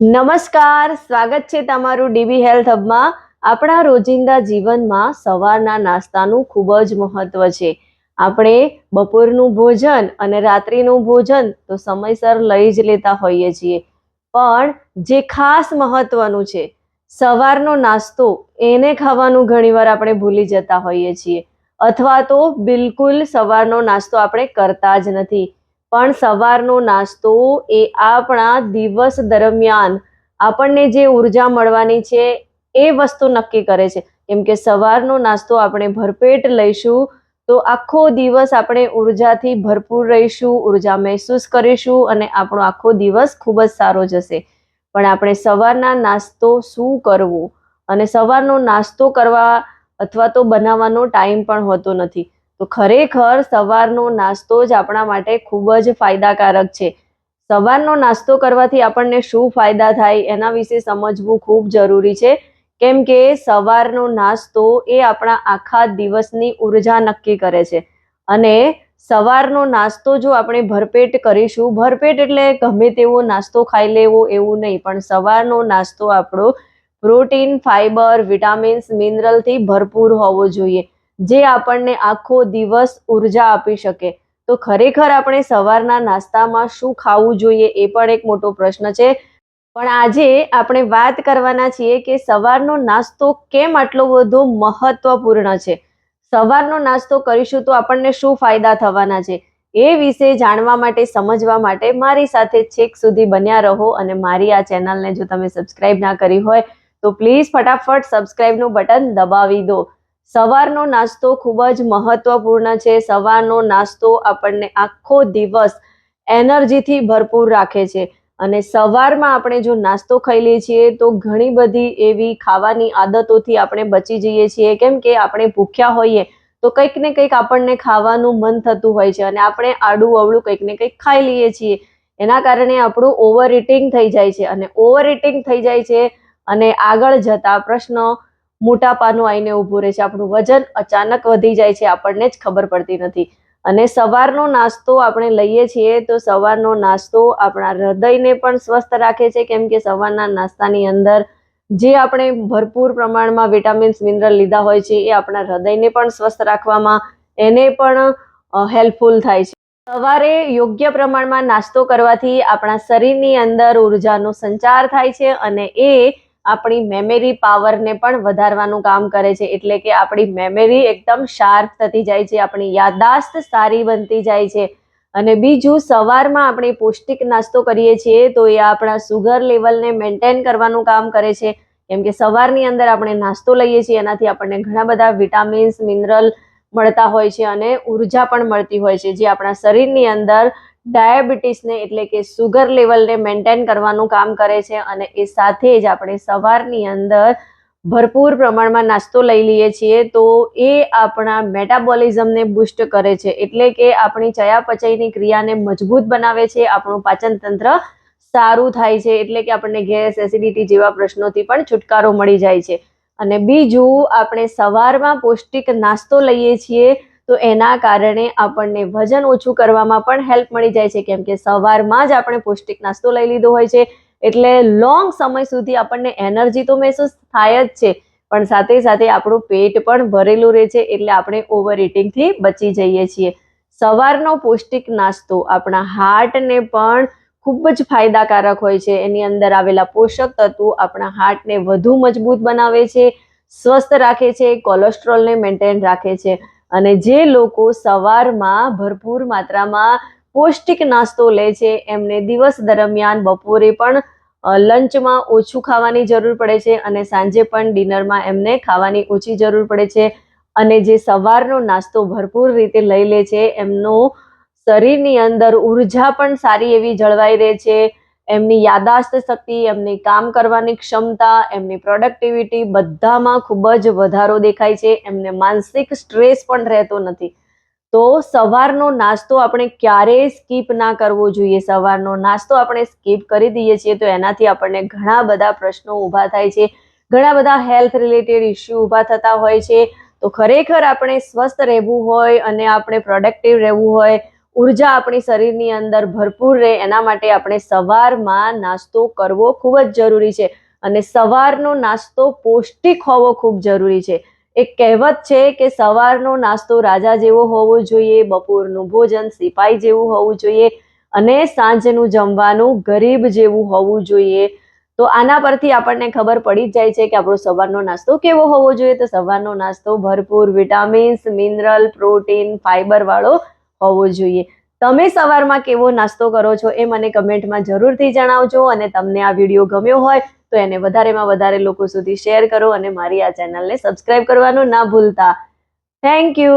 નમસ્કાર, સ્વાગત છે તમારું ડીબી હેલ્થ હબમાં. આપણા રોજિંદા જીવનમાં સવારના નાસ્તાનું ખૂબ જ મહત્વ છે. આપણે બપોરનું ભોજન અને રાત્રિનું ભોજન તો સમયસર લઈ જ લેતા હોઈએ છીએ. પણ જે ખાસ મહત્વનું છે, સવારનો નાસ્તો એને ખાવાનું ઘણીવાર આપણે ભૂલી જતા હોઈએ છીએ. અથવા તો બિલકુલ સવારનો નાસ્તો આપણે કરતા જ નથી. પણ સવારનો નાસ્તો એ આપણા દિવસ દરમિયાન આપણને જે ઊર્જા મળવાની છે એ વસ્તુ નક્કી કરે છે. કેમ કે સવારનો નાસ્તો આપણે ભરપેટ લઈશું તો આખો દિવસ આપણે ઉર્જાથી ભરપૂર રહીશું, ઊર્જા મહેસૂસ કરીશું અને આપણો આખો દિવસ ખૂબ જ સારો જશે. પણ આપણે સવારના નાસ્તો શું કરવો? અને સવારનો નાસ્તો કરવા અથવા તો બનાવવાનો ટાઈમ પણ હોતો નથી. તો ખરેખર સવારનો નાસ્તો જ આપણા માટે ખૂબ જ ફાયદાકારક છે. સવારનો નાસ્તો કરવાથી આપણને શું ફાયદા થાય એના વિશે સમજવું ખૂબ જરૂરી છે. કેમ કે સવારનો નાસ્તો એ આપણા આખા દિવસની ઊર્જા નક્કી કરે છે. અને સવારનો નાસ્તો જો આપણે ભરપેટ કરીશું, ભરપેટ એટલે ગમે તેવો નાસ્તો ખાઈ લેવો એવું નહીં, પણ સવારનો નાસ્તો આપણો પ્રોટીન, ફાઈબર, વિટામિન્સ, મિનરલથી ભરપૂર હોવો જોઈએ. જે આપણને આખો દિવસ ઊર્જા આપી શકે. તો ખરેખર આપણે સવારના નાસ્તામાં શું ખાવું જોઈએ એ પણ એક મોટો પ્રશ્ન છે. પણ આજે આપણે વાત કરવાના છીએ કે સવારનો નાસ્તો કેમ આટલો બધો મહત્વપૂર્ણ છે? સવારનો નાસ્તો કરીશું તો આપણને શું ફાયદા થવાના છે? એ વિશે જાણવા માટે, સમજવા માટે મારી સાથે છેક સુધી બન્યા રહો અને મારી આ ચેનલને જો તમે સબસ્ક્રાઇબ ના કરી હોય તો પ્લીઝ ફટાફટ સબસ્ક્રાઇબનું બટન દબાવી દો. સવારનો નાસ્તો ખૂબ જ મહત્વપૂર્ણ છે. સવારનો નાસ્તો આપણને આખો દિવસ એનર્જીથી ભરપૂર રાખે છે. અને સવારમાં આપણે જો નાસ્તો ખાઈ લઈએ છીએ, તો ઘણી બધી એવી ખાવાની આદતોથી આપણે બચી જઈએ છીએ. કેમ કે આપણે ભૂખ્યા હોઈએ, તો કંઈક ને કંઈક આપણને ખાવાનું મન થતું હોય છે અને આપણે આડું અવળું કંઈક ને કંઈક ખાઈ લઈએ છીએ. એના કારણે આપણું ઓવર ઇટિંગ થઈ જાય છે. અને ઓવર ઇટિંગ થઈ જાય છે અને આગળ જતા પ્રશ્ન મોટાપાનું આવીને ઊભું રહે છે. આપણું વજન અચાનક વધી જાય છે, આપણને જ ખબર પડતી નથી. અને સવારનો નાસ્તો આપણે લઈએ છીએ, તો સવારનો નાસ્તો આપણા હૃદયને પણ સ્વસ્થ રાખે છે, કેમ કે સવારના નાસ્તાની અંદર જે આપણે ભરપૂર પ્રમાણમાં વિટામિન્સ, મિનરલ લીધા હોય છે, એ આપણા હૃદયને પણ સ્વસ્થ રાખવામાં એને પણ હેલ્પફુલ થાય છે. સવારે યોગ્ય પ્રમાણમાં નાસ્તો કરવાથી આપણા શરીરની અંદર ઉર્જાનો સંચાર થાય છે અને એ આપણી મેમરી પાવરને પણ વધારવાનું કામ કરે છે. એટલે કે આપણી મેમરી એકદમ શાર્પ થતી જાય છે, આપણી યાદાશ્ત સારી બનતી જાય છે. અને બીજું, સવારમાં આપણે પૌષ્ટિક નાસ્તો કરીએ છીએ તો એ આપણા સુગર લેવલને મેન્ટેન કરવાનું કામ કરે છે. કેમ કે સવારની અંદર આપણે નાસ્તો લઈએ છીએ, એનાથી આપણને ઘણા બધા વિટામિન્સ મિનરલ મળતા હોય છે અને ઊર્જા પણ મળતી હોય છે, જે આપણા શરીરની અંદર ડાયાબિટીસને એટલે કે સુગર લેવલને મેન્ટેન કરવાનું કામ કરે છે અને એ સાથે જ આપણે સવારની અંદર ભરપૂર પ્રમાણમાં નાસ્તો લઈ લઈએ છીએ. તો એ આપણા મેટાબોલિઝમને બુસ્ટ કરે છે. એટલે કે આપણી ચયાપચયની ક્રિયાને મજબૂત બનાવે છે. આપણું પાચનતંત્ર સારું થાય છે. એટલે કે આપણને ગેસ એસિડિટી જેવા પ્રશ્નોથી પણ છુટકારો મળી જાય છે. અને બીજું, આપણે સવારમાં પૌષ્ટિક નાસ્તો લઈએ છીએ. તો એના કારણે આપણને વજન ઓછું કરવામાં પણ હેલ્પ મળી જાય છે. કેમ કે સવારમાં જ આપણે પૌષ્ટિક નાસ્તો લઈ લીધો હોય છે, એટલે લોંગ સમય સુધી આપણને એનર્જી તો મહેસૂસ થાય જ છે, પણ સાથે સાથે આપણું પેટ પણ ભરેલું રહે છે, એટલે આપણે ઓવર ઇટિંગથી બચી જઈએ છીએ. સવારનો પૌષ્ટિક નાસ્તો આપણા હાર્ટને પણ ખૂબ જ ફાયદાકારક હોય છે. એની અંદર આવેલા પોષક તત્વો આપણા હાર્ટને વધુ મજબૂત બનાવે છે, સ્વસ્થ રાખે છે કોલેસ્ટ્રોલને મેન્ટેન રાખે છે. અને જે લોકો સવારમાં ભરપૂર માત્રામાં પૌષ્ટિક નાસ્તો લે છે, એમને દિવસ દરમિયાન બપોરે પણ લંચમાં ઓછું ખાવાની જરૂર પડે છે અને સાંજે પણ ડિનરમાં એમને ખાવાની ઓછી જરૂર પડે છે. અને જે સવારનો નાસ્તો ભરપૂર રીતે લઈ લે છે, એમનું શરીરની અંદર ઊર્જા પણ સારી એવી જળવાઈ રહે છે. એમની યાદાસ્ત શક્તિ, એમની કામ કરવાની ક્ષમતા, એમની પ્રોડક્ટિવિટી બધામાં ખૂબ જ વધારો દેખાય છે. એમને માનસિક સ્ટ્રેસ પણ રહેતો નથી. તો સવારનો નાસ્તો આપણે ક્યારેય સ્કીપ ના કરવો જોઈએ. સવારનો નાસ્તો આપણે સ્કીપ કરી દઈએ છીએ તો એનાથી આપણને ઘણા બધા પ્રશ્નો ઊભા થાય છે. ઘણા બધા હેલ્થ રિલેટેડ ઇસ્યુ ઊભા થતા હોય છે. તો ખરેખર આપણે સ્વસ્થ રહેવું હોય અને આપણે પ્રોડક્ટિવ રહેવું હોય ઊર્જા આપણી શરીરની અંદર ભરપૂર રહે, એના માટે આપણે સવારમાં નાસ્તો કરવો ખૂબ જ જરૂરી છે. અને સવારનો નાસ્તો પૌષ્ટિક હોવો ખૂબ જરૂરી છે. એક કહેવત છે કે સવારનો નાસ્તો રાજા જેવો હોવો જોઈએ, બપોરનું ભોજન સિપાઈ જેવું હોવું જોઈએ અને સાંજનું જમવાનું ગરીબ જેવું હોવું જોઈએ. તો આના પરથી આપણને ખબર પડી જ જાય છે કે આપણો સવારનો નાસ્તો કેવો હોવો જોઈએ. તો સવારનો નાસ્તો ભરપૂર વિટામિન્સ, મિનરલ, પ્રોટીન, ફાઈબર વાળો હોવો જોઈએ. તમે સવારમાં કેવો નાસ્તો કરો છો એ મને કમેન્ટમાં જરૂરથી જણાવજો અને તમને આ વીડિયો ગમ્યો હોય તો એને વધારેમાં વધારે લોકો સુધી શેર કરો અને મારી આ ચેનલને સબસ્ક્રાઇબ કરવાનું ના ભૂલતા. Thank you